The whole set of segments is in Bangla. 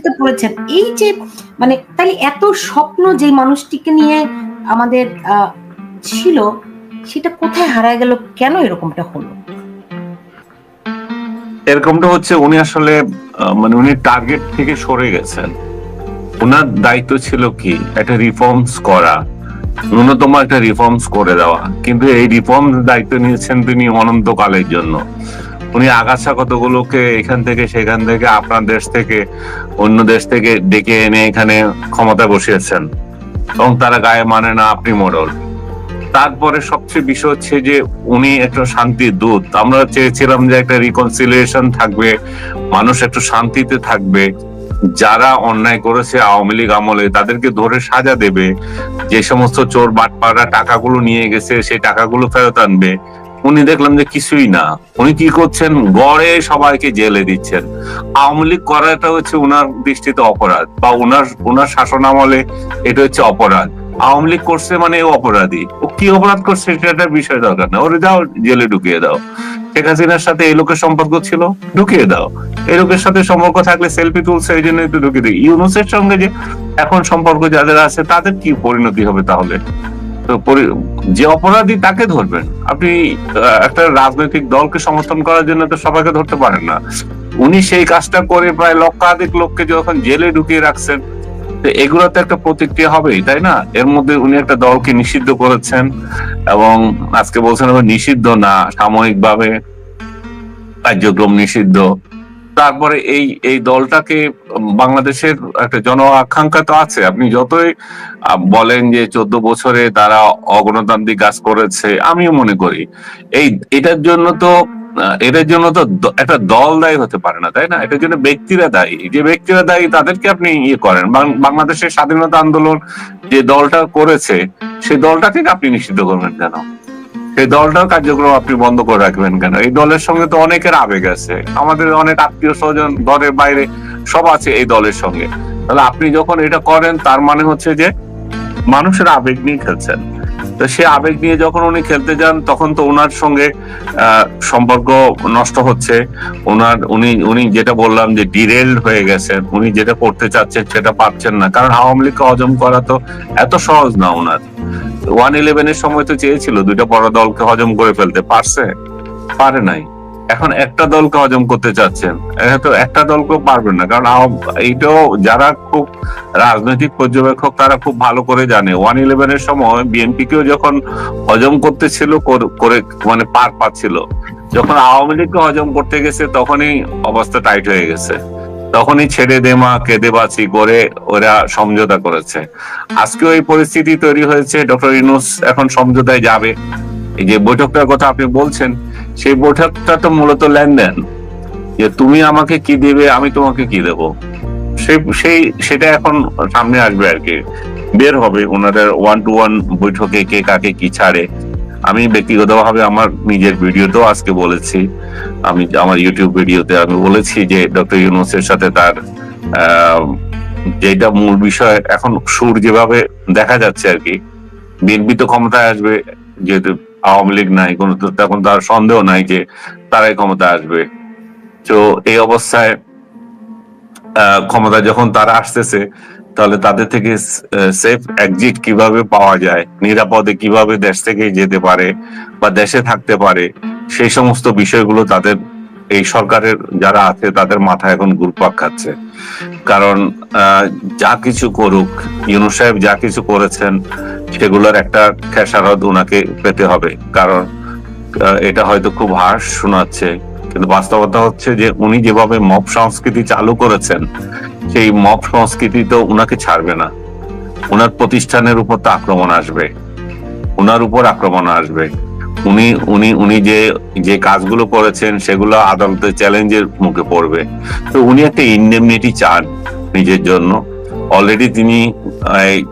পরিস্থিতিতে পড়েছেন এই যে মানে তাহলে এত স্বপ্ন যে মানুষটিকে নিয়ে আমাদের ছিল, সেটা কোথায় হারায় গেল? কেন এরকমটা হলো? এরকমটা হচ্ছে উনি আসলে মানে উনি টার্গেট থেকে সরে গেছেন। ওনার দায়িত্ব ছিল কি? একটা রিফর্মস করা। ন্যূনতম একটা রিফর্মস করে দেওয়া। কিন্তু এই রিফর্ম দায়িত্ব নিয়েছেন তিনি অনন্তকালের জন্য। উনি আগাছা কতগুলোকে এখান থেকে, সেখান থেকে, আপনার দেশ থেকে, অন্য দেশ থেকে ডেকে এনে এখানে ক্ষমতায় বসিয়েছেন। এবং তারা গায়ে মানে না, আপনি মোড়ল। তারপরে সবচেয়ে বিষয় হচ্ছে যে উনি একটা শান্তির দূত। আমরা চেয়েছিলাম যে একটা রিকনসিলিয়েশন থাকবে, মানুষ একটু শান্তিতে থাকবে। যারা অন্যায় করেছে আওয়ামী লীগ আমলে, তাদেরকে ধরে সাজা দেবে। যে সমস্ত চোর বাটপাড়া টাকাগুলো নিয়ে গেছে, সেই টাকাগুলো ফেরত আনবে। উনি দেখলাম যে কিছুই না। উনি কি করছেন? গড়ে সবাইকে জেলে দিচ্ছেন। আওয়ামী লীগ করাটা হচ্ছে উনার দৃষ্টিতে অপরাধ বা উনার উনার শাসন আমলে এটা হচ্ছে অপরাধ। আওয়ামী লীগ করছে মানে অপরাধী। ও কি অপরাধ করছে সেটা বিষয় দরকার না। ওরে দাও জেলে ঢুকিয়ে দাও। শেখ হাসিনার সাথে এই লোকের সম্পর্ক ছিল? ঢুকিয়ে দাও। এই লোকের সাথে সম্পর্ক থাকলে সেলফি তুলছে, এই জন্য তো ঢুকিয়ে দিই। ইউনুসের সঙ্গে যে এখন সম্পর্ক যাদের আছে, তাদের কি পরিণতি হবে তাহলে? যে অপরাধী তাকে ধরবেন। আপনি একটা রাজনৈতিক দলকে সমর্থন করার জন্য তো সবাইকে ধরতে পারেন না। উনি সেই কাজটা করে প্রায় লক্ষাধিক লোককে যখন জেলে ঢুকিয়ে রাখছেন, তো এগুলো তো একটা প্রতিক্রিয়া হবেই, তাই না? এর মধ্যে উনি একটা দলকে নিষিদ্ধ করেছেন এবং আজকে বলছেন নিষিদ্ধ না, সাময়িকভাবে কার্যক্রম নিষিদ্ধ। তারপরে এই এই দলটাকে বাংলাদেশের একটা জন আকাঙ্ক্ষা তো আছে। আপনি যতই বলেন যে চোদ্দ বছরে তারা অগণতান্ত্রিক কাজ করেছে, আমিও মনে করি। এই, এটার জন্য তো এটার জন্য তো একটা দল দায়ী হতে পারে না, তাই না? এটার জন্য ব্যক্তিরা দায়ী। যে ব্যক্তিরা দায়ী, তাদেরকে আপনি ইয়ে করেন। বাংলাদেশের স্বাধীনতা আন্দোলন যে দলটা করেছে সেই দলটাকে আপনি নিষিদ্ধ করবেন কেন? সেই দলটার কার্যক্রম আপনি বন্ধ করে রাখবেন কেন? এই দলের সঙ্গে তো অনেকের আবেগ আছে। আমাদের অনেক আত্মীয় স্বজন দলের বাইরে সব আছে এই দলের সঙ্গে। তাহলে আপনি যখন এটা করেন, তার মানে হচ্ছে যে মানুষের আবেগ নিয়ে খেলছেন। তো সে আবেগ নিয়ে যখন উনি খেলতে যান, তখন তো ওনার সঙ্গে সম্পর্ক নষ্ট হচ্ছে। ওনার উনি উনি যেটা বললাম যে ডিরেলড হয়ে গেছেন, উনি যেটা করতে চাচ্ছেন সেটা পারছেন না। কারণ আওয়ামী লীগকে হজম করা তো এত সহজ না ওনার ওয়ান ইলেভেনের সময় তো চেয়েছিল দুইটা বড় দলকে হজম করে ফেলতে, পারছে? পারে নাই। এখন একটা দলকে হজম করতে চাচ্ছেন তো একটা দলকেও পারবেন না, কারণ এইটাও যারা খুব রাজনৈতিক পর্যবেক্ষক, তারা খুব ভালো করে জানে। ওয়ান ইলেভেনের সময় বিএনপি কেও যখন হজম করতেছিল কর- করে মানে পার পাচ্ছিল, যখন আওয়ামী লীগকে হজম করতে গেছে, তখনই অবস্থা টাইট হয়ে গেছে। তখনই ছেড়ে দেমা কেঁদে বাঁচি করে ওরা সমঝোতা করেছে। আজকেও এই পরিস্থিতি তৈরি হয়েছে ডক্টর ইনুস এখন সমঝোতায় যাবে। এই যে বৈঠকটার কথা আপনি বলছেন সেই বৈঠকটা তো মূলত লেনদেন। যে তুমি আমাকে কি দেবে আমি তোমাকে কি দেব? সেই সেই সেটা এখন সামনে আসবে আর কি। বের হবে ওনাদের ওয়ান টু ওয়ান বৈঠকে কে কাকে কি ছাড়ে। আমি ব্যক্তিগতভাবে আমার নিজের ভিডিওতেও আজকে বলেছি, আমি আমার ইউটিউব ভিডিওতে আমি বলেছি যে ডক্টর ইউনুসের সাথে তার যেটা মূল বিষয়, এখন সুর যেভাবে দেখা যাচ্ছে আর কি বিএনপি তো ক্ষমতায় আসবে, যেহেতু আওয়ামী লীগ নাই, কোনো তখন তার সন্দেহ নাই যে তারাই ক্ষমতায় আসবে। তো এই অবস্থায় ক্ষমতা যখন তারা আসতেছে তাহলে তাদের থেকে সেফ এক্সিট কীভাবে পাওয়া যায়? নিরাপদে কীভাবে দেশ থেকে যেতে পারে বা দেশে থাকতে পারে? সেই সমস্ত বিষয়গুলো তাদের, এই সরকারের যারা আছে, তাদের মাথায় এখন ঘুরপাক খাচ্ছে। কারণ যা কিছু করুক ইউনু সাহেব যা কিছু করেছেন, সেগুলোর একটা খেসারত ওনাকে পেতে হবে। কারণ এটা হয়তো খুব হার্শ শোনাচ্ছে। কিন্তু বাস্তবতা হচ্ছে যে উনি যেভাবে মব সংস্কৃতি চালু করেছেন সেই মব সংস্কৃতি তো উনাকে ছাড়বে না। উনার প্রতিষ্ঠানের উপর তো আক্রমণ আসবে। উনার উপর আক্রমণ আসবে। উনি উনি উনি যে যে কাজগুলো করেছেন সেগুলো আদালতে চ্যালেঞ্জের মুখে পড়বে। তো উনি একটা ইন্ডেমনিটি চান নিজের জন্য। অলরেডি তিনি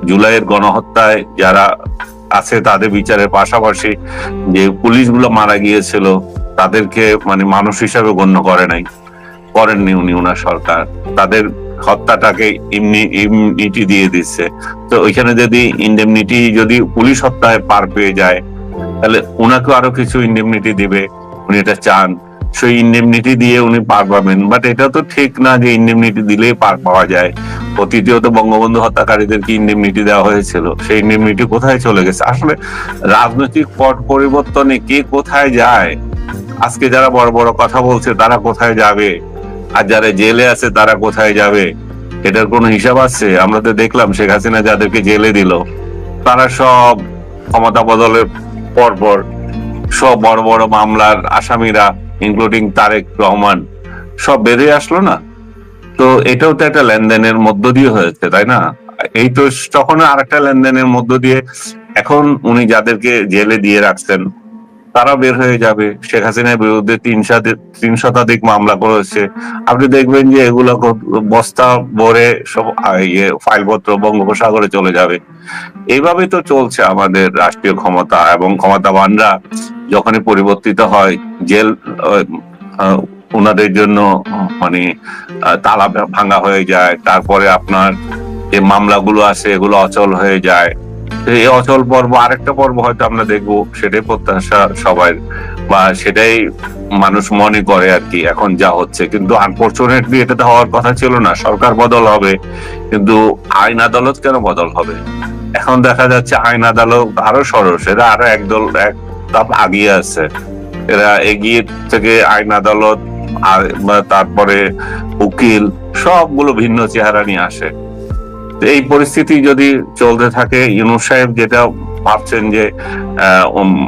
জুলাইয়ের গণহত্যায় যারা আছে তাদের বিচারের পাশাপাশি যে পুলিশগুলো মারা গিয়েছিল, তাদেরকে মানে মানুষ হিসাবে গণ্য করে নাই। করেননি উনি উনার সরকার। তাদের হত্যাটাকে ইমনিটি দিয়ে দিচ্ছে। তো ওইখানে যদি ইন্ডেমনিটি যদি পুলিশ হত্যায় পার পেয়ে যায়, তাহলে উনাকে আরও কিছু ইন্ডেমনিটি দিবে, উনি এটা চান। সেই ইন্ডেমনিটি দিয়ে উনি পার পাবেন। বাট এটা তো ঠিক না যে ইন্ডেমনিটি দিলেই পার পাওয়া যায়। অতীতেও তো বঙ্গবন্ধু হত্যাকারীদেরকে ইন্ডেমনিটি দেওয়া হয়েছিল? সেই ইন্ডেমনিটি কোথায় চলে গেছে? আসলে রাজনৈতিক পট পরিবর্তনে কে কোথায় যায়? আজকে যারা বড় বড় কথা বলছে, তারা কোথায় যাবে? আর যারা জেলে আছে, তারা কোথায় যাবে? এটার কোনো হিসাব আছে? আমরা তো দেখলাম শেখ হাসিনা যাদেরকে জেলে দিল, তারা সব ক্ষমতা বদলের পর পর সব বড় বড় মামলার আসামিরা ইনক্লুডিং তারেক রহমান, সব বেরিয়ে আসলো না? তো এটাও তো একটা লেনদেনের মধ্য দিয়ে হয়েছে, তাই না? এই তো তখন আর একটা লেনদেনের মধ্য দিয়ে এখন উনি যাদেরকে জেলে দিয়ে রাখছেন তারা বের হয়ে যাবে। শেখ হাসিনার বিরুদ্ধে তিন তিন শতাধিক মামলা করেছে। আপনি দেখবেন যে এগুলো বস্তা ভরে সব ইয়ে ফাইলপত্র বঙ্গোপসাগরে চলে যাবে। এইভাবে তো চলছে আমাদের রাষ্ট্রীয় ক্ষমতা এবং ক্ষমতাবানরা যখনই পরিবর্তিত হয়, জেল ওনাদের জন্য মানে তালা ভাঙা হয়ে যায়। তারপরে আপনার যে মামলাগুলো আছে, এগুলো অচল হয়ে যায়। এই অচল পর্ব, আরেকটা পর্ব হয়তো আমরা দেখব, সেটাই প্রত্যাশা সবাই, বা সেটাই মানুষ মনে করে আর কি, এখন যা হচ্ছে। কিন্তু আনফর্চুনেটলি এটা তো হওয়ার কথা ছিল না, সরকার বদল হবে, কিন্তু আইন আদালত কেন বদল হবে? এখন দেখা যাচ্ছে আইন আদালত আরও সরস এরা আরও একদল, এক ধাপ আগিয়ে আছে। এরা এগিয়ে থেকে আইন আদালত আর তারপরে উকিল, সবগুলো ভিন্ন চেহারা নিয়ে আসে। এই পরিস্থিতি যদি চলতে থাকে, ইউনুস সাহেব যেটা ভাবছেন যে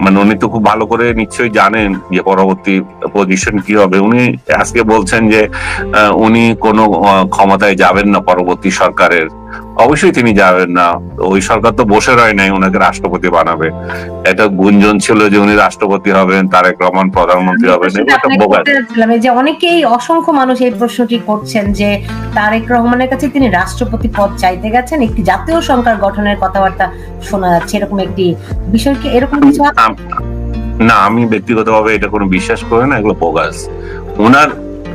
মানে উনি তো খুব ভালো করে নিশ্চয়ই জানেন যে পরবর্তী পজিশন কি হবে। উনি আজকে বলছেন যে উনি কোনো ক্ষমতায় যাবেন না পরবর্তী সরকারের অবশ্যই তিনি যাবেন না। ওই সরকার তো বসে রয় নাই ওনাকে রাষ্ট্রপতি বানাবে। এটা গুঞ্জন ছিল যে উনি রাষ্ট্রপতি হবেন তারেক রহমান প্রধানমন্ত্রী হবেন যে অনেকেই অসংখ্য মানুষ এই প্রশ্নটি করছেন যে তারেক রহমানের কাছে তিনি রাষ্ট্রপতি পদ চাইতে গেছেন একটি জাতীয় সরকার গঠনের কথাবার্তা শোনা যাচ্ছে এরকম একটি বিষয় কি এরকম কিছু না আমি ব্যক্তিগতভাবে এটা কোনো বিশ্বাস করি না এগুলো বোগাস। ওনার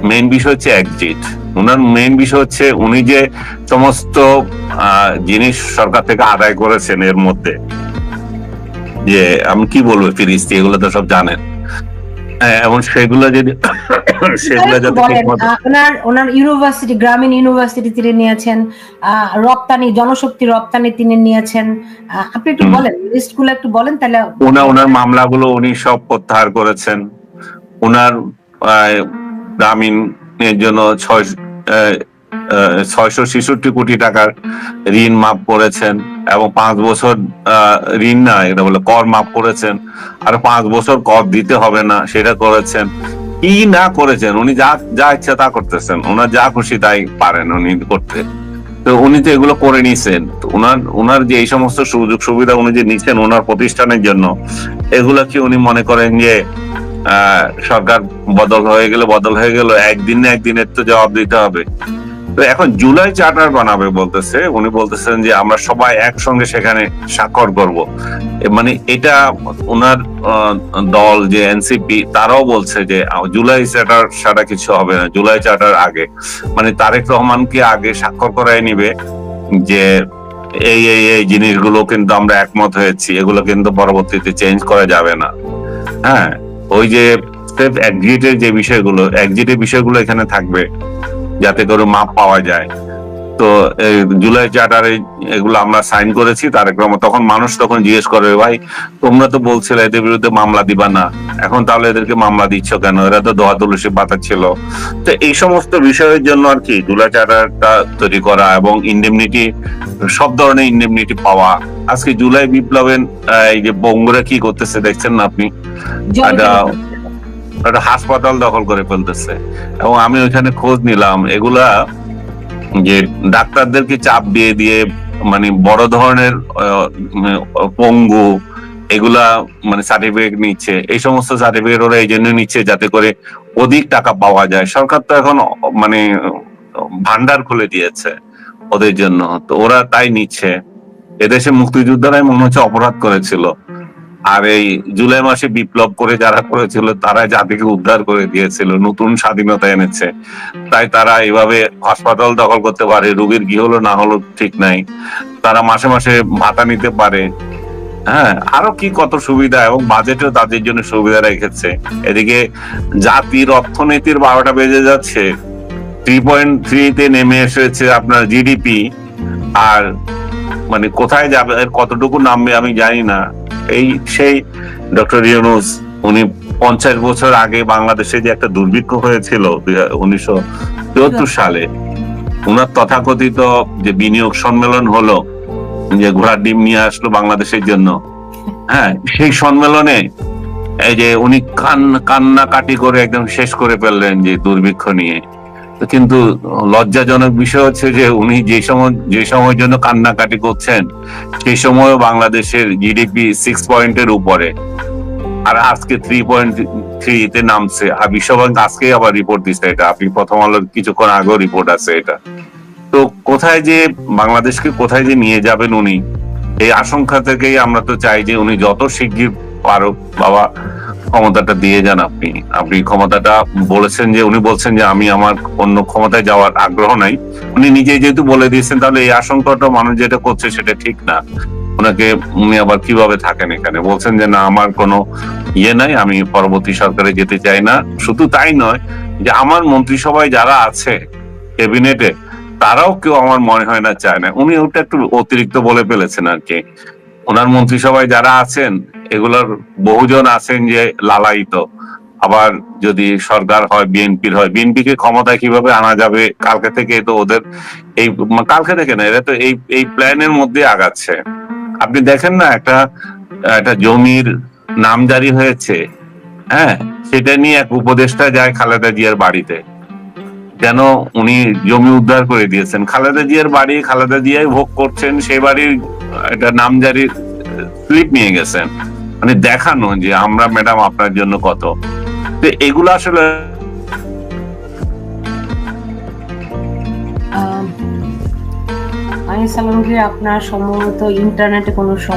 মেইন বিষয় হচ্ছে একজিট ওনার মেইন বিষয় হচ্ছে উনি যে সমস্ত জিনিস সরকার থেকে আদায় করেছেন এর মধ্যে। যে আমি কি বলব ফিরিস্তি এগুলো তো সব জানেন। এবং সেগুলো যদি সেগুলো আহ, ওনার ওনার ইউনিভার্সিটি গ্রামীণ ইউনিভার্সিটি তিনি নিয়েছেন রপ্তানি জনশক্তি রপ্তানি তিনি নিয়েছেন। আপনি একটু বলেন লিস্টগুলো একটু বলেন তাহলে ওনার ওনার মামলাগুলো উনি সব প্রত্যাহার করেছেন। ওনার আহ, গ্রামীণের জন্য ছয় ছয়শো ছেষট্টি কোটি টাকার ঋণ মাফ করেছেন এবং পাঁচ বছর ঋণ না, এটা বলে কর মাফ করেছেন। আর পাঁচ বছর কর দিতে হবে না, সেটা করেছেন। কি না করেছেন? উনি যা যা ইচ্ছা তা করতেছেন। ওনার যা খুশি তাই পারেন উনি করতে। তো উনি তো এগুলো করে নিছেন। ওনার ওনার যে এই সমস্ত সুযোগ সুবিধা উনি যে নিচ্ছেন ওনার প্রতিষ্ঠানের জন্য, এগুলা কি উনি মনে করেন যে সরকার বদল হয়ে গেলে বদল হয়ে গেল, একদিন না একদিনের তো জবাব দিতে হবে। তো এখন জুলাই চার্টার বানাবে বলতেছে, উনি বলতেছেন যে আমরা সবাই একসঙ্গে সেখানে স্বাক্ষর করব। মানে এটা ওনার দল যে এনসিপি, তারাও বলছে যে জুলাই চার্টার সারা কিছু হবে না, জুলাই চার্টার আগে। মানে তারেক রহমানকে আগে স্বাক্ষর করাই নিবে যে এই এই এই জিনিসগুলো কিন্তু আমরা একমত হয়েছি, এগুলো কিন্তু পরবর্তীতে চেঞ্জ করা যাবে না। হ্যাঁ ওই যে স্টেপ এক্সিটের যে বিষয়গুলো এক্সিটের বিষয়গুলো এখানে থাকবে, যাতে করে মাপ পাওয়া যায়। তো এই জুলাই চার্টারে এগুলো আমরা সাইন করেছি তার রহমান তখন মানুষ তখন জিজ্ঞেস করবে ভাই তোমরা তো বলছিলে এদের বিরুদ্ধে মামলা দিবা না এখন তাহলে এদেরকে মামলা দিচ্ছ কেন? এরা তো দোয়া তুলসী পাতা ছিল। তো এই সমস্ত বিষয়ের জন্য আর কি জুলাই চার্টারটা তৈরি করা এবং ইন্ডেমনিটি সব ধরনের ইন্ডেমনিটি পাওয়া। আজকে জুলাই বিপ্লবের এই যে বঙ্গরা কি করতেছে দেখছেন না আপনি? একটা- একটা হাসপাতাল দখল করে ফেলতেছে। এবং আমি ওইখানে খোঁজ নিলাম এগুলা যে ডাক্তারদেরকে চাপ দিয়ে দিয়ে মানে বড় ধরনের পঙ্গু, এগুলা মানে সার্টিফিকেট নিচ্ছে। এই সমস্ত সার্টিফিকেট ওরা এই জন্য নিচ্ছে যাতে করে অধিক টাকা পাওয়া যায়। সরকার তো এখন মানে ভান্ডার খুলে দিয়েছে ওদের জন্য। তো ওরা তাই নিচ্ছে। এদেশে মুক্তিযোদ্ধারাই মনে হচ্ছে অপরাধ করেছিল। আর এই জুলাই মাসে বিপ্লব করে যারা করেছিল, তারা জাতিকে উদ্ধার করে দিয়েছিল, নতুন স্বাধীনতা এনেছে। তাই তারা এভাবে হাসপাতাল দখল করতে পারে, রোগীর কি হলো, না হলো, ঠিক নাই। তারা মাসে মাসে ভাতা নিতে পারে। হ্যাঁ আরও কি কত সুবিধা এবং বাজেটেও তাদের জন্য সুবিধা রেখেছে। এদিকে জাতির অর্থনীতির বারোটা বেজে যাচ্ছে। থ্রি পয়েন্ট থ্রিতে নেমে এসেছে আপনার জিডিপি আর মানে কোথায় যাবে কতটুকু নামবে আমি জানি না। এই সেই ডক্টর ইউনুস, উনি পঞ্চাশ বছর আগে বাংলাদেশে যে একটা দুর্ভিক্ষ হয়েছিল উনিশশো চুয়াত্তর সালে, উনার তথাকথিত যে বিনিয়োগ সম্মেলন হলো, যে ঘোড়ার ডিম নিয়ে আসলো বাংলাদেশের জন্য হ্যাঁ সেই সম্মেলনে এই যে উনি কান্না কাটি করে একদম শেষ করে ফেললেন যে দুর্ভিক্ষ নিয়ে। কিন্তু লজ্জাজনক বিষয় হচ্ছে যে উনি যে সময়, যে সময়ের জন্য কান্নাকাটি করছেন, সেই সময়ও বাংলাদেশের জিডিপি সিক্স পয়েন্টের উপরে। আর আজকে থ্রি পয়েন্ট থ্রিতে নামছে। আর বিশ্বব্যাংক আজকেই আবার রিপোর্ট দিচ্ছে এটা। আপনি প্রথম আলোর কিছুক্ষণ আগেও রিপোর্ট আছে এটা। তো কোথায় যে, বাংলাদেশকে কোথায় যে নিয়ে যাবেন উনি, এই আশঙ্কা থেকেই আমরা তো চাই যে উনি যত শিগগির পারো বাবা ক্ষমতাটা দিয়ে যান আপনি। আপনি ক্ষমতাটা বলেছেন যে, উনি বলছেন যে, আমি আমার অন্য ক্ষমতায় যাওয়ার আগ্রহ নাই। উনি নিজেই যেহেতু বলে দিয়েছেন, তাহলে এই আশঙ্কাটা মানুষ যেটা করছে সেটা ঠিক না। ওনাকে উনি আবার কীভাবে থাকেন এখানে? বলছেন যে, না, আমার কোনো ইয়ে নাই, আমি পরবর্তী সরকারে যেতে চাই না। শুধু তাই নয় যে, আমার মন্ত্রিসভায় যারা আছে ক্যাবিনেটে, তারাও কেউ আমার মনে হয় না চায় না। উনি ওটা একটু অতিরিক্ত বলে ফেলেছেন আর কি। ওনার মন্ত্রিসভায় যারা আছেন এগুলোর বহুজন আছেন যে লালায়িত। আবার যদি সরকার হয়, বিএনপির হয় বিএনপি কে ক্ষমতায় কীভাবে আনা যাবে? কালকে থেকে তো ওদের এই কালকে থেকে না, এরা তো এই এই প্ল্যানের মধ্যে আগাচ্ছে। আপনি দেখেন না, একটা একটা জমির নাম জারি হয়েছে হ্যাঁ? সেটা নিয়ে এক উপদেষ্টা যায় খালেদা জিয়ার বাড়িতে। কেন উনি জমি উদ্ধার করে দিয়েছেন। খালেদা জিয়ার বাড়ি, খালেদা জিয়াই ভোগ করছেন সেই বাড়ির একটা নাম নামজারির স্লিপ নিয়ে গেছেন। মানে দেখানো যে আমরা, ম্যাডাম, আপনার জন্য কত। তো এগুলো আসলে আলমগীর আপনার সম্ভবত ইন্টারনেটে কোনো সমস্যা